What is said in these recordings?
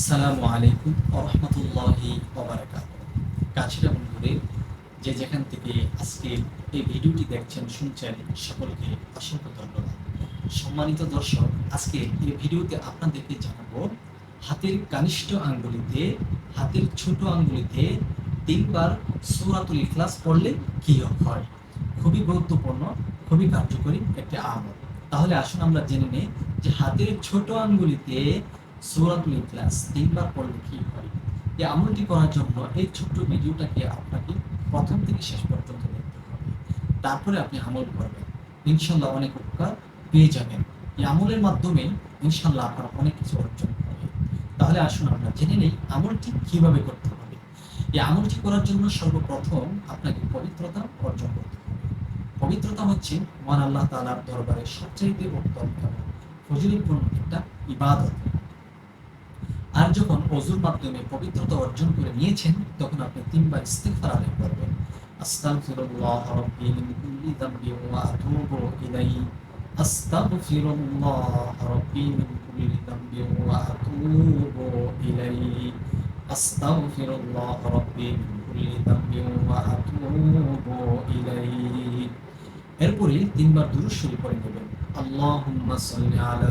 আসসালামু আলাইকুম রহমতুল্লাহি কাছের এবং দূরে যে যেখান থেকে আজকে এই ভিডিওটি দেখছেন, শুনছেন, সকলকে অসংখ্য ধন্যবাদ। সম্মানিত দর্শক, আজকে এই ভিডিওতে আপনাদেরকে জানাব, হাতের কানিষ্ঠ আঙ্গুলিতে, হাতের ছোট আঙ্গুলিতে তিনবার সূরাতুল ইখলাস পড়লে কি হয়? খুবই গুরুত্বপূর্ণ, খুবই কার্যকরী একটি আমল। তাহলে আসুন আমরা জেনে নিই যে হাতের ছোট আঙ্গুলিতে সূরাতুল ইখলাস তিনবার পড়লে কি হয়? এই আমলটি করার জন্য এই ছোট্ট ভিডিওটাকে আপনাকে প্রথম থেকে শেষ পর্যন্ত দেখতে হবে। তারপরে আপনি আমল করবেন। ইনশাল্লাহ অনেক উপকার পেয়ে যাবেন। এই আমলের মাধ্যমে ইনশাল্লাহ আপনার অনেক কিছু অর্জন হবে। তাহলে আসুন আমরা জেনে নেই আমলটি কীভাবে করতে হবে। এই আমলটি করার জন্য সর্বপ্রথম আপনাকে পবিত্রতা অর্জন করতে হবে। পবিত্রতা হচ্ছে মহান আল্লাহ তাআলার দরবারে সবচাইতে উত্তম এবং একটা ইবাদত। আর যখন অজুর মাধ্যমে পবিত্রতা অর্জন করে নিয়েছেন, তখন আপনি তিনবার ইস্তেগফার আদায় করবেন। আস্তাগফিরুল্লাহ রাব্বি মিন কুল্লি যামবি ওয়া আতুবু ইলাইহি। আস্তাগফিরুল্লাহ রাব্বি মিন কুল্লি যামবি ওয়া আতুবু ইলাইহি। আস্তাগফিরুল্লাহ রাব্বি মিন কুল্লি যামবি ওয়া আতুবু ইলাইহি। এরপরে তিনবার দুরূদ শরীফ পড়ে নেবেন। আল্লাহুম্মা সাল্লি আলা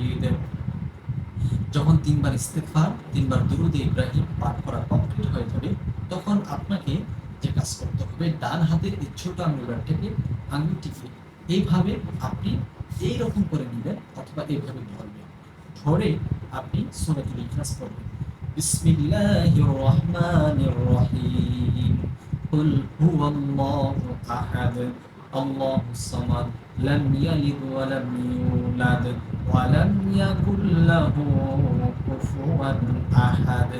তিনবার ইস্তেফার তিনবার দুরুদে ইব্রাহিম পাঠ করা কমপ্লিট হয়ে যাবে তখন আপনাকে যে কাজ করতে হবে ডান হাতের এই ছোট আঙ্গুলটাকে আঙ্গুলটিকে এইভাবে আপনি এই রকম করে নেবেন অথবা এইভাবে ধরবেন ধরে আপনি সূরাতুল ইখলাস পড়বেন বিসমিল্লাহির রহমানির রহিম قل هو الله أحد الله الصمد لم يلد ولم يولد ولم يكن له كفوا أحد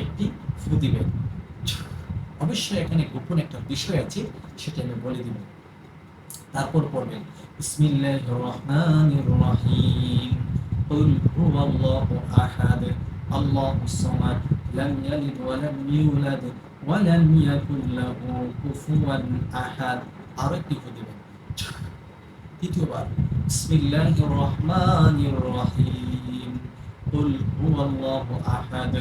একটি ফু দিবেন অবশ্যই এখানে গোপন একটা বিষয় আছে সেটা আমি বলে দিব তারপর পড়বেন বিসমিল্লাহির রহমানির রহিম قل هو الله أحد الله الصمد لم يلد ولم يولد ولم يكن له كفوا أحد আরো একটি ফু দিবেন তৃতীয়বার বিসমিল্লাহির রহমানির রহিম قل هو الله أحد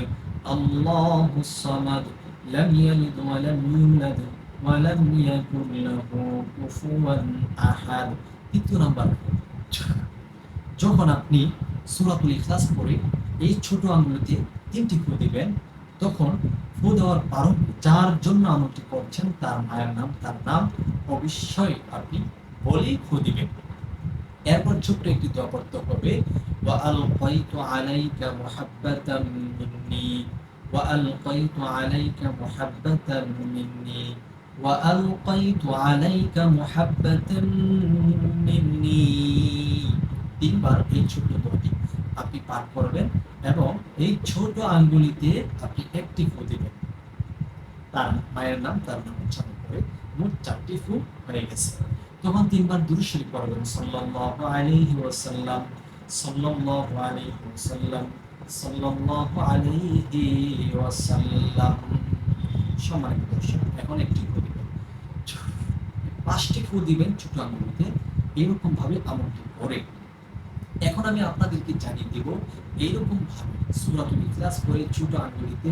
الله الصمد لم يلد ولم يولد ولم يكن له كفوا أحد তৃতীয় নাম্বার যখন আপনি সূরাতুল ইখলাস পড়ে এই ছোট আঙ্গুলিতে তিনটি ফু দিবেন তখন ফু দেওয়ার কারণ যার জন্য আমলটি করছেন তার মায়ের নাম তার নাম অবশ্যই আপনি বলেই দিবেন। এরপর ছোট্ট একটি দোয়া হবে, ওয়া আলকাইতু আলাইকা মুহাব্বাতাম মিন্নি, ওয়া আলকাইতু আলাইকা মুহাব্বাতাম মিন্নি, ওয়া আলকাইতু আলাইকা মুহাব্বাতাম তিনবার এই ছোট্ট দোয়াটি আপনি পাঠ করবেন এবং এই ছোট আঙ্গুলিতে আপনি একটি ফু দিবেন। তার মায়ের নাম, তার নাম করে মোট চারটি ফু হয়ে গেছে। তখন তিনবার দুরূদ শরীফ সম্মানিত দর্শক, এখন একটি ফু দিবেন। পাঁচটি ফু দিবেন ছোট আঙ্গুলিতে এরকম ভাবে আমলটি করে। এখন আমি আপনাদেরকে জানিয়ে দেব এইরকম ভাবে সূরাতুল ইখলাস করে ছোট আঙ্গুলিতে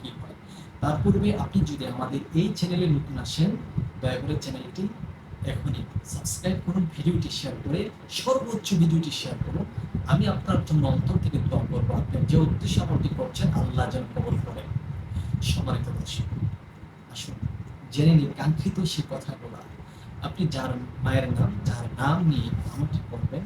কি তার পূর্বে আপনি যদি আমাদের এই চ্যানেলে নতুন আসেন, দয়া করে চ্যানেলটি এখনই সাবস্ক্রাইব করুন ভিডিওটি শেয়ার করে, সর্বোচ্চ ভিডিওটি শেয়ার করুন। আমি আপনার জন্য অন্তর থেকে দোয়া করব, আপনি যে উদ্দেশ্য আমলটি করছেন, আল্লাহ যেন কবল করেন। সম্মানিত দর্শক, আসুন, জেনে নিন কাঙ্ক্ষিত সে কথাগুলো। আপনি যার মায়ের নাম, যার নাম নিয়ে আমাকে করবেন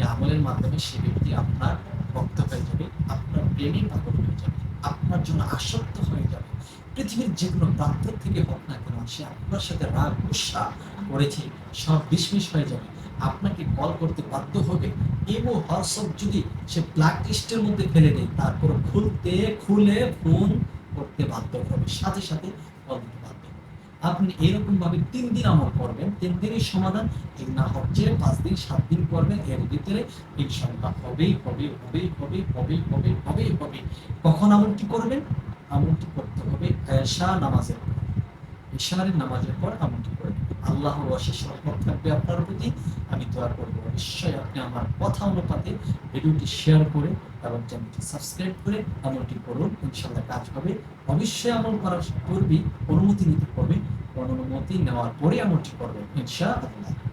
এই আমলের মাধ্যমে সে ব্যক্তি আপনার ভক্ত হয়ে যাবে, আপনার প্রেমে পাগল হয়ে যাবে, আপনার জন্য আসক্ত হয়ে যাবে। পৃথিবীর যে কোনো প্রান্ত থেকে হোক না কেন, সে আপনার সাথে রাগ, গুসা করেছে, সব বিস্মিস হয়ে যাবে। আপনাকে কল করতে বাধ্য হবে। এবং হোয়াটসঅ্যাপ যদি সে ব্ল্যাক লিস্টের মধ্যে ফেলে দেয়, তারপর খুলতে, খুলে ফোন করতে বাধ্য হবে। সাথে সাথে কল দিতে বাধ্য হবে। আপনি এরকম ভাবে তিন দিন আমল করবেন। তিন দিনের সমাধান এই না হচ্ছে পাঁচ দিন, সাত দিন করবেন এর ভিতরে ইনশাল্লাহ হবেই হবে হবেই হবে হবেই হবে হবেই হবে কখন আমলটি করবেন? আমলটি করতে হবে এশা নামাজের ইশারের নামাজের পর আমলটি করবেন আল্লাহর অশেষ রহমত থাকবে আপনার প্রতি। আমি দোয়া করব, নিশ্চয়ই আপনি আমার কথা অনুপাতে ভিডিওটি শেয়ার করে এবং চ্যানেলটি সাবস্ক্রাইব করে আমলটি করুন। ইনশাল্লাহ কাজ হবে। অবশ্যই আমল করার পূর্বেই অনুমতি নিতে হবে। অনুমতি নেওয়ার পরে আমলটি করবেন, ইনশাআল্লাহ।